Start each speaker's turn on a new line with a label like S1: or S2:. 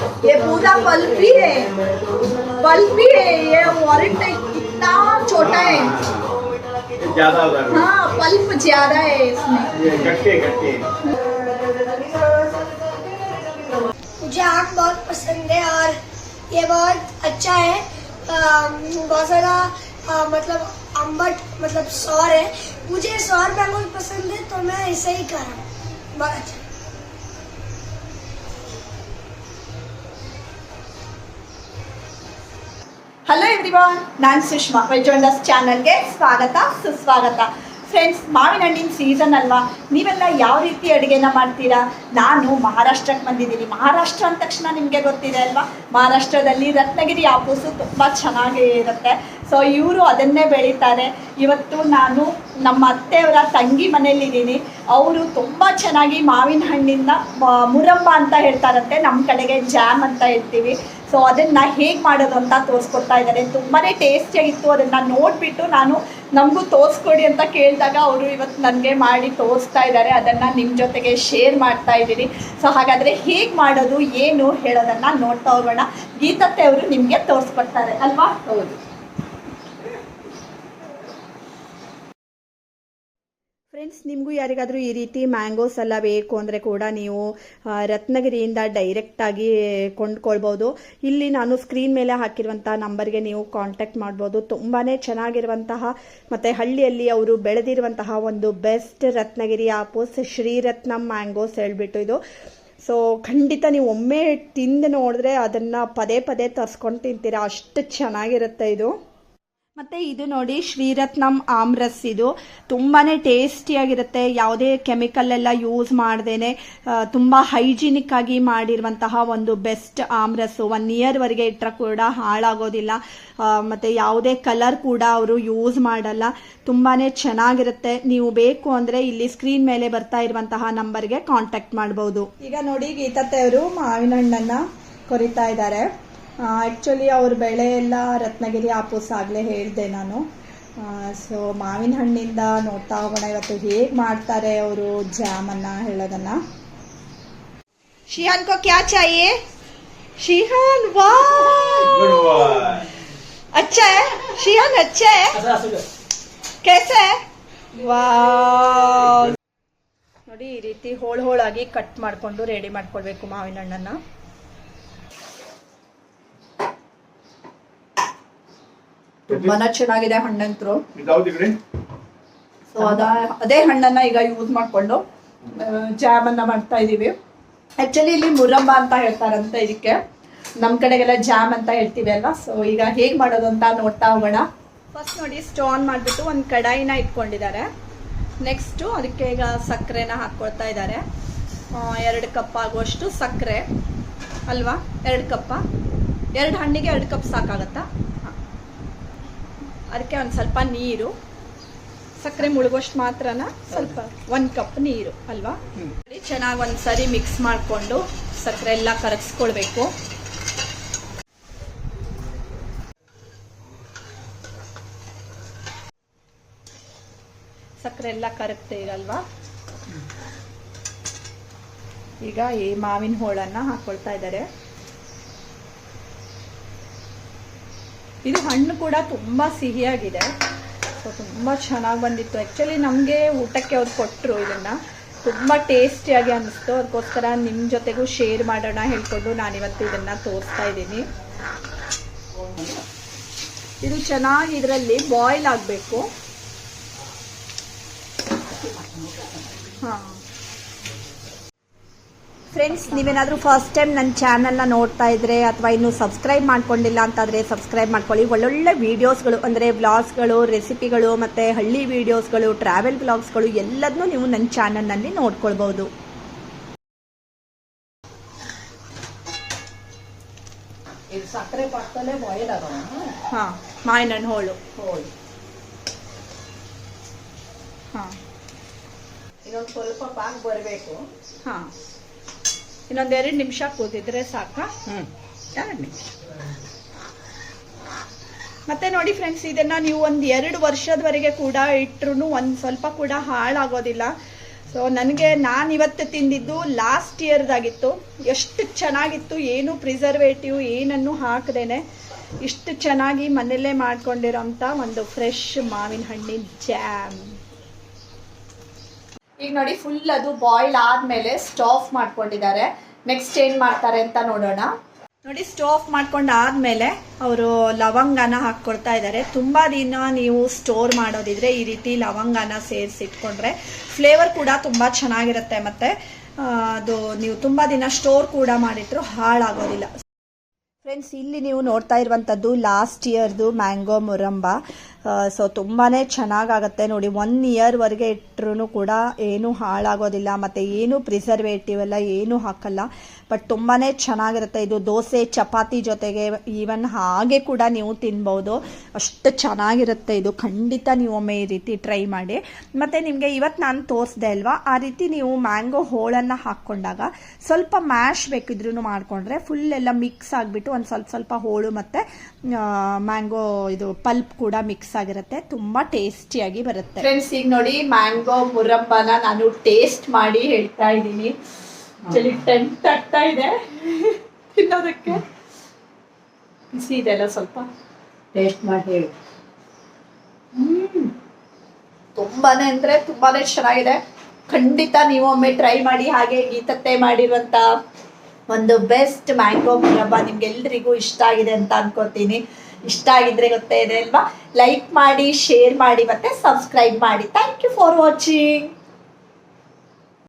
S1: Pulp भी है। Pulp भी है। ये वॉरेंट कितना छोटा है।
S2: ज़्यादा
S1: हाँ पल्प ज़्यादा है इसमें।
S2: गट्टे गट्टे।
S3: मुझे आग बहुत पसंद है और ये बहुत अच्छा है। बहुत सारा मतलब अम्बट मतलब सौर है। मुझे सौर मैंगो पसंद है तो मैं ऐसे ही कर। रहा हूँ बहुत अच्छा।
S1: ಹಲೋ ಎವ್ರಿವಾನ್ ನಾನು ಸುಷ್ಮಾ ವೆಜೋಂಡಸ್ ಚಾನಲ್ಗೆ ಸ್ವಾಗತ, ಸುಸ್ವಾಗತ. ಫ್ರೆಂಡ್ಸ್ ಮಾವಿನ ಹಣ್ಣಿನ ಸೀಸನ್ ಅಲ್ವಾ? ನೀವೆಲ್ಲ ಯಾವ ರೀತಿ ಅಡುಗೆನ ಮಾಡ್ತೀರಾ? ನಾನು ಮಹಾರಾಷ್ಟ್ರಕ್ಕೆ ಬಂದಿದ್ದೀನಿ. ಮಹಾರಾಷ್ಟ್ರ ಅಂದ ತಕ್ಷಣ ನಿಮಗೆ ಗೊತ್ತಿದೆ ಅಲ್ವಾ? ಮಹಾರಾಷ್ಟ್ರದಲ್ಲಿ ರತ್ನಗಿರಿ ಆಪೂಸು ತುಂಬ ಚೆನ್ನಾಗಿ ಇರುತ್ತೆ. ಸೊ ಇವರು ಅದನ್ನೇ ಬೆಳೀತಾರೆ. ಇವತ್ತು ನಾನು ನಮ್ಮ ಅತ್ತೆಯವರ ತಂಗಿ ಮನೆಯಲ್ಲಿದ್ದೀನಿ. ಅವರು ತುಂಬ ಚೆನ್ನಾಗಿ ಮಾವಿನ ಹಣ್ಣಿಂದ ಮುರಂಬ ಅಂತ ಹೇಳ್ತಾರಂತೆ. ನಮ್ಮ ಕಡೆಗೆ ಜಾಮ್ ಅಂತ ಹೇಳ್ತೀವಿ. ಸೊ ಅದನ್ನು ಹೇಗೆ ಮಾಡೋದು ಅಂತ ತೋರಿಸ್ಕೊಡ್ತಾ ಇದ್ದಾರೆ. ತುಂಬಾ ಟೇಸ್ಟಿಯಾಗಿತ್ತು ಅದನ್ನು ನೋಡಿಬಿಟ್ಟು ನಾನು ನಮಗೂ ತೋರಿಸ್ಕೊಡಿ ಅಂತ ಕೇಳಿದಾಗ ಅವರು ಇವತ್ತು ನನಗೆ ಮಾಡಿ ತೋರಿಸ್ತಾ ಇದ್ದಾರೆ. ಅದನ್ನು ನಿಮ್ಮ ಜೊತೆಗೆ ಶೇರ್ ಮಾಡ್ತಾ ಇದ್ದೀನಿ. ಸೊ ಹಾಗಾದರೆ ಹೇಗೆ ಮಾಡೋದು, ಏನು ಹೇಳೋದನ್ನು ನೋಡ್ತಾ ಹೋಗೋಣ. ಗೀತತ್ತೆ ಅವರು ನಿಮಗೆ ತೋರಿಸ್ಕೊಡ್ತಾರೆ. ಅಲ್ವಾ? ಹೌದು. ಫ್ರೆಂಡ್ಸ್, ನಿಮಗೂ ಯಾರಿಗಾದರೂ ಈ ರೀತಿ ಮ್ಯಾಂಗೋಸ್ ಎಲ್ಲ ಬೇಕು ಅಂದರೆ ಕೂಡ ನೀವು ರತ್ನಗಿರಿಯಿಂದ ಡೈರೆಕ್ಟಾಗಿ ಕೊಂಡ್ಕೊಳ್ಬೋದು. ಇಲ್ಲಿ ನಾನು ಸ್ಕ್ರೀನ್ ಮೇಲೆ ಹಾಕಿರುವಂಥ ನಂಬರ್ಗೆ ನೀವು ಕಾಂಟ್ಯಾಕ್ಟ್ ಮಾಡ್ಬೋದು. ತುಂಬಾ ಚೆನ್ನಾಗಿರುವಂತಹ, ಮತ್ತು ಹಳ್ಳಿಯಲ್ಲಿ ಅವರು ಬೆಳೆದಿರುವಂತಹ ಒಂದು ಬೆಸ್ಟ್ ರತ್ನಗಿರಿ ಆಪೋಸ್ ಶ್ರೀರತ್ನಂ ಮ್ಯಾಂಗೋಸ್ ಹೇಳ್ಬಿಟ್ಟು ಇದು. ಸೊ ಖಂಡಿತ ನೀವು ಒಮ್ಮೆ ತಿಂದು ನೋಡಿದ್ರೆ ಅದನ್ನು ಪದೇ ಪದೇ ತರ್ಸ್ಕೊಂಡು ತಿಂತೀರಾ? ಅಷ್ಟು ಚೆನ್ನಾಗಿರುತ್ತೆ ಇದು. ಮತ್ತು ಇದು ನೋಡಿ ಶ್ರೀರತ್ನಂ ಆಮ್ರಸ್ ಇದು. ತುಂಬಾ ಟೇಸ್ಟಿಯಾಗಿರುತ್ತೆ ಯಾವುದೇ ಕೆಮಿಕಲ್ ಎಲ್ಲ ಯೂಸ್ ಮಾಡ್ದೇನೆ ತುಂಬ ಹೈಜಿನಿಕ್ ಆಗಿ ಮಾಡಿರುವಂತಹ ಒಂದು ಬೆಸ್ಟ್ ಆಮ್ರಸ್ಸು ಒನ್ ಇಯರ್ವರೆಗೆ ಇಟ್ಟರೆ ಕೂಡ ಹಾಳಾಗೋದಿಲ್ಲ. ಮತ್ತು ಯಾವುದೇ ಕಲರ್ ಕೂಡ ಅವರು ಯೂಸ್ ಮಾಡಲ್ಲ. ತುಂಬಾ ಚೆನ್ನಾಗಿರುತ್ತೆ. ನೀವು ಬೇಕು ಅಂದರೆ ಇಲ್ಲಿ ಸ್ಕ್ರೀನ್ ಮೇಲೆ ಬರ್ತಾ ಇರುವಂತಹ ನಂಬರ್ಗೆ ಕಾಂಟ್ಯಾಕ್ಟ್ ಮಾಡ್ಬೋದು. ಈಗ ನೋಡಿ ಗೀತತ್ತೆಯವರು ಮಾವಿನ ಹಣ್ಣನ್ನು ಕೊರಿತಾ ಇದ್ದಾರೆ. ಆ್ಯಕ್ಚುಲಿ ಅವ್ರ ಬೆಳೆ ಎಲ್ಲ ರತ್ನಗಿರಿ ಆಪೂಸ್ ಆಗಲೇ ಹೇಳಿದೆ ನಾನು ಸೊ ಮಾವಿನ ಹಣ್ಣಿಂದ ನೋಡ್ತಾ ಹೋಗೋಣ ಇವತ್ತು ಹೇಗೆ ಮಾಡ್ತಾರೆ ಅವರು ಜಾಮನ್ನು ಹೇಳೋದನ್ನ ಶಿಹಾನ್ ಕೋ ಕ್ಯಾ ಚಾಹಿಯೆ ಶಿಹಾನ್ ವಾ
S2: गुड बॉय
S1: अच्छा है शिहान अच्छा है कैसा है ವಾವ್ ನೋಡಿ ಈ ರೀತಿ ಹೋಳ್ ಹೋಳಾಗಿ ಕಟ್ ಮಾಡಿಕೊಂಡು ರೆಡಿ ಮಾಡ್ಕೊಳ್ಬೇಕು ಮಾವಿನ ಹಣ್ಣನ್ನ ತುಂಬಾನ ಚೆನ್ನಾಗಿದೆ ಹಣ್ಣಂತರು. ಸೊ ಅದ ಅದೇ ಹಣ್ಣನ್ನ ಈಗ ಯೂಸ್ ಮಾಡ್ಕೊಂಡು ಜಾಮ್ ಅನ್ನ ಮಾಡ್ತಾ ಇದೀವಿ. ಆಕ್ಚುಲಿ ಇಲ್ಲಿ ಮುರಬ್ಬ ಅಂತ ಹೇಳ್ತಾರಂತ ಇದಕ್ಕೆ. ನಮ್ ಕಡೆಗೆಲ್ಲ ಜಾಮ್ ಅಂತ ಹೇಳ್ತೀವಿ ಅಲ್ವಾ? ಸೊ ಈಗ ಹೇಗ್ ಮಾಡೋದು ಅಂತ ನೋಡ್ತಾ ಹೋಗೋಣ. ಫಸ್ಟ್ ನೋಡಿ ಸ್ಟೋನ್ ಮಾಡ್ಬಿಟ್ಟು ಒಂದ್ ಕಡಾಯಿನ ಇಟ್ಕೊಂಡಿದ್ದಾರೆ. ನೆಕ್ಸ್ಟ್ ಅದಕ್ಕೆ ಈಗ ಸಕ್ಕರೆನ ಹಾಕ್ಕೊಳ್ತಾ ಇದ್ದಾರೆ. ಎರಡು ಕಪ್ ಆಗುವಷ್ಟು ಸಕ್ಕರೆ ಅಲ್ವಾ? ಎರಡು ಕಪ್ಪ. ಎರಡು ಹಣ್ಣಿಗೆ ಎರಡು ಕಪ್ ಸಾಕಾಗತ್ತಾ? ಅದಕ್ಕೆ ಒಂದು ಸ್ವಲ್ಪ ನೀರು. ಸಕ್ಕರೆ ಮುಳುಗೋಷ್ಟು ಮಾತ್ರನ? ಸ್ವಲ್ಪ ಒಂದು ಕಪ್ ನೀರು ಅಲ್ವಾ? ಚೆನ್ನಾಗಿ ಒಂದ್ಸರಿ ಮಿಕ್ಸ್ ಮಾಡಿಕೊಂಡು ಸಕ್ಕರೆ ಎಲ್ಲ ಕರಗಿಸ್ಕೊಳ್ಬೇಕು. ಸಕ್ಕರೆ ಎಲ್ಲ ಕರಗ್ತಾ ಇರಲ್ವಾ? ಈಗ ಈ ಮಾವಿನ ಹೋಳನ್ನ ಹಾಕೊಳ್ತಾ ಇದ್ದಾರೆ. ಇದು ಹಣ್ಣು ಕೂಡ ತುಂಬ ಸಿಹಿಯಾಗಿದೆ. ಸೊ ತುಂಬ ಚೆನ್ನಾಗಿ ಬಂದಿತ್ತು. ಆ್ಯಕ್ಚುಲಿ ನಮಗೆ ಊಟಕ್ಕೆ ಅವ್ರು ಕೊಟ್ಟರು ಇದನ್ನು. ತುಂಬ ಟೇಸ್ಟಿಯಾಗಿ ಅನ್ನಿಸ್ತು. ಅದಕ್ಕೋಸ್ಕರ ನಿಮ್ಮ ಜೊತೆಗೂ ಶೇರ್ ಮಾಡೋಣ ಹೇಳ್ಕೊಂಡು ನಾನಿವತ್ತು ಇದನ್ನು ತೋರಿಸ್ತಾ ಇದ್ದೀನಿ. ಇದು ಚೆನ್ನಾಗಿ ಇದರಲ್ಲಿ ಬಾಯ್ಲ್ ಆಗಬೇಕು. ಹಾಂ. ಫ್ರೆಂಡ್ಸ್ ನೀವೇನಾದರೂ ಫಸ್ಟ್ ಟೈಮ್ ನನ್ನ ಚಾನಲ್ನ ನೋಡ್ತಾ ಇದ್ರೆ ಅಥವಾ ಇನ್ನೂ ಸಬ್ಸ್ಕ್ರೈಬ್ ಮಾಡ್ಕೊಂಡಿಲ್ಲ ಅಂತಾದರೆ ಸಬ್ಸ್ಕ್ರೈಬ್ ಮಾಡ್ಕೊಳ್ಳಿ. ಒಳ್ಳೊಳ್ಳೆ ವೀಡಿಯೋಸ್ಗಳು ಅಂದರೆ ವ್ಲಾಗ್ಸ್ಗಳು ರೆಸಿಪಿಗಳು ಮತ್ತು ಹಳ್ಳಿ ವೀಡಿಯೋಸ್ಗಳು ಟ್ರಾವೆಲ್ ವ್ಲಾಗ್ಸ್ಗಳು ಎಲ್ಲದನ್ನೂ ನೀವು ನನ್ನ ಚಾನಲ್ನಲ್ಲಿ ನೋಡ್ಕೊಳ್ಬೋದು
S4: ಸಕ್ಕರೆ ಪಾಕದಲ್ಲೇ ಬಾಯ್ಲ್ ಆಗೋಣ
S1: ಹಾಂ? ಮಾವಿನ ಹೋಳು.
S4: ಹೋಳಿ.
S1: ಹಾಂ.
S4: ಇನ್ನೊಂದು ಸ್ವಲ್ಪ ಪಾಕ್ ಬರಬೇಕು.
S1: ಹಾಂ. ಇನ್ನೊಂದೆರಡು ನಿಮಿಷ ಕೂತಿದ್ರೆ ಸಾಕ?
S4: ಹ್ಞೂ ಎರಡು ನಿಮಿಷ.
S1: ಮತ್ತೆ ನೋಡಿ ಫ್ರೆಂಡ್ಸ್ ಇದನ್ನ ನೀವು ಒಂದು ಎರಡು ವರ್ಷದವರೆಗೆ ಕೂಡ ಇಟ್ರು ಒಂದು ಸ್ವಲ್ಪ ಕೂಡ ಹಾಳಾಗೋದಿಲ್ಲ. ಸೊ ನನಗೆ ನಾನು ಇವತ್ತು ತಿಂದಿದ್ದು ಲಾಸ್ಟ್ ಇಯರ್ದಾಗಿತ್ತು ಎಷ್ಟು ಚೆನ್ನಾಗಿತ್ತು ಏನು ಪ್ರಿಸರ್ವೇಟಿವ್ ಏನನ್ನು ಹಾಕದೇನೆ ಇಷ್ಟು ಚೆನ್ನಾಗಿ ಮನೆಯಲ್ಲೇ ಮಾಡ್ಕೊಂಡಿರೋಂಥ ಒಂದು ಫ್ರೆಶ್ ಮಾವಿನ ಹಣ್ಣಿನ ಜ್ಯಾಮ್ ಈಗ ನೋಡಿ ಫುಲ್ ಅದು ಬಾಯ್ಲ್ ಆದ್ಮೇಲೆ ಸ್ಟಾಫ್ ಮಾಡ್ಕೊಂಡಿದ್ದಾರೆ. ನೆಕ್ಸ್ಟ್ ಏನ್ ಮಾಡ್ತಾರೆ ಅಂತ ನೋಡೋಣ. ನೋಡಿ ಸ್ಟೋವ್ ಮಾಡ್ಕೊಂಡು ಆದ್ಮೇಲೆ ಅವರು ಲವಂಗನ ಹಾಕ್ಕೊಡ್ತಾ ಇದ್ದಾರೆ. ತುಂಬಾ ದಿನ ನೀವು ಸ್ಟೋರ್ ಮಾಡೋದಿದ್ರೆ ಈ ರೀತಿ ಲವಂಗನ ಸೇರಿಸಿಟ್ಕೊಂಡ್ರೆ ಫ್ಲೇವರ್ ಕೂಡ ತುಂಬಾ ಚೆನ್ನಾಗಿರುತ್ತೆ ಮತ್ತೆ ಅದು ನೀವು ತುಂಬಾ ದಿನ ಸ್ಟೋರ್ ಕೂಡ ಮಾಡಿದ್ರು ಹಾಳಾಗೋದಿಲ್ಲ. ಫ್ರೆಂಡ್ಸ್ ಇಲ್ಲಿ ನೀವು ನೋಡ್ತಾ ಇರುವಂಥದ್ದು ಲಾಸ್ಟ್ ಇಯರ್ದು ಮ್ಯಾಂಗೋ ಮುರಂಬ ಸೊ ತುಂಬಾ ಚೆನ್ನಾಗಾಗತ್ತೆ ನೋಡಿ. ಒನ್ ಇಯರ್ವರೆಗೆ ಇಟ್ಟರು ಕೂಡ ಏನೂ ಹಾಳಾಗೋದಿಲ್ಲ, ಮತ್ತು ಏನು ಪ್ರಿಸರ್ವೇಟಿವ್ ಎಲ್ಲ ಏನೂ ಹಾಕಲ್ಲ. ಬಟ್ ತುಂಬಾ ಚೆನ್ನಾಗಿರುತ್ತೆ. ಇದು ದೋಸೆ, ಚಪಾತಿ ಜೊತೆಗೆ ಈವನ್ ಹಾಗೆ ಕೂಡ ನೀವು ತಿನ್ಬೋದು. ಅಷ್ಟು ಚೆನ್ನಾಗಿರುತ್ತೆ ಇದು. ಖಂಡಿತ ನೀವು ಒಮ್ಮೆ ಈ ರೀತಿ ಟ್ರೈ ಮಾಡಿ. ಮತ್ತು ನಿಮಗೆ ಇವತ್ತು ನಾನು ತೋರಿಸ್ದೆ ಅಲ್ವಾ? ಆ ರೀತಿ ನೀವು ಮ್ಯಾಂಗೋ ಹೋಳನ್ನು ಹಾಕ್ಕೊಂಡಾಗ ಸ್ವಲ್ಪ ಮ್ಯಾಶ್ ಬೇಕಿದ್ರೂ ಮಾಡಿಕೊಂಡ್ರೆ ಫುಲ್ ಎಲ್ಲ ಮಿಕ್ಸ್ ಆಗಿಬಿಟ್ಟು ಒಂದು ಸ್ವಲ್ಪ ಸ್ವಲ್ಪ ಹೋಳು ಮತ್ತು ಮ್ಯಾಂಗೋ ಇದು ಪಲ್ಪ್ ಕೂಡ ಮಿಕ್ಸ್ ಆಗಿರುತ್ತೆ ತುಂಬಾ ಟೇಸ್ಟಿಯಾಗಿ ಬರುತ್ತೆ. ಫ್ರೆಂಡ್ಸ್ ಈಗ ನೋಡಿ ಮ್ಯಾಂಗೋ ಮುರಬ್ಬನ ನಾನು ಟೇಸ್ಟ್ ಮಾಡಿ ಹೇಳ್ತಾ ಇದ್ದೀನಿ. ಚಳಿ ಟೆಂಟ್ ಆಗ್ತಾ ಇದೆ. ತಿನ್ನೋದಕ್ಕೆ. ಬಿಸಿ ಇದೆ ಅಲ್ಲ ಸ್ವಲ್ಪ.
S4: ಟೇಸ್ಟ್ ಮಾಡಿ ಹೇಳಿ.
S1: ತುಂಬಾನೇ ಅಂದ್ರೆ ತುಂಬಾನೇ ಚೆನ್ನಾಗಿದೆ. ಖಂಡಿತ ನೀವು ಒಮ್ಮೆ ಟ್ರೈ ಮಾಡಿ ಹಾಗೆ ಗೀತತ್ತೆ ಮಾಡಿರುವಂತ ಒಂದು ಬೆಸ್ಟ್ ಮ್ಯಾಂಗೋ ಮುರಬ್ಬ ನಿಮ್ಗೆಲ್ರಿಗೂ ಇಷ್ಟ ಆಗಿದೆ ಅಂತ ಅನ್ಕೋತೀನಿ. ಇಷ್ಟ ಆಗಿದ್ರೆ ಗೊತ್ತೇ ಇದೆ ಅಲ್ವಾ? ಲೈಕ್ ಮಾಡಿ ಶೇರ್ ಮಾಡಿ ಮತ್ತೆ ಸಬ್ಸ್ಕ್ರೈಬ್ ಮಾಡಿ. Thank you for watching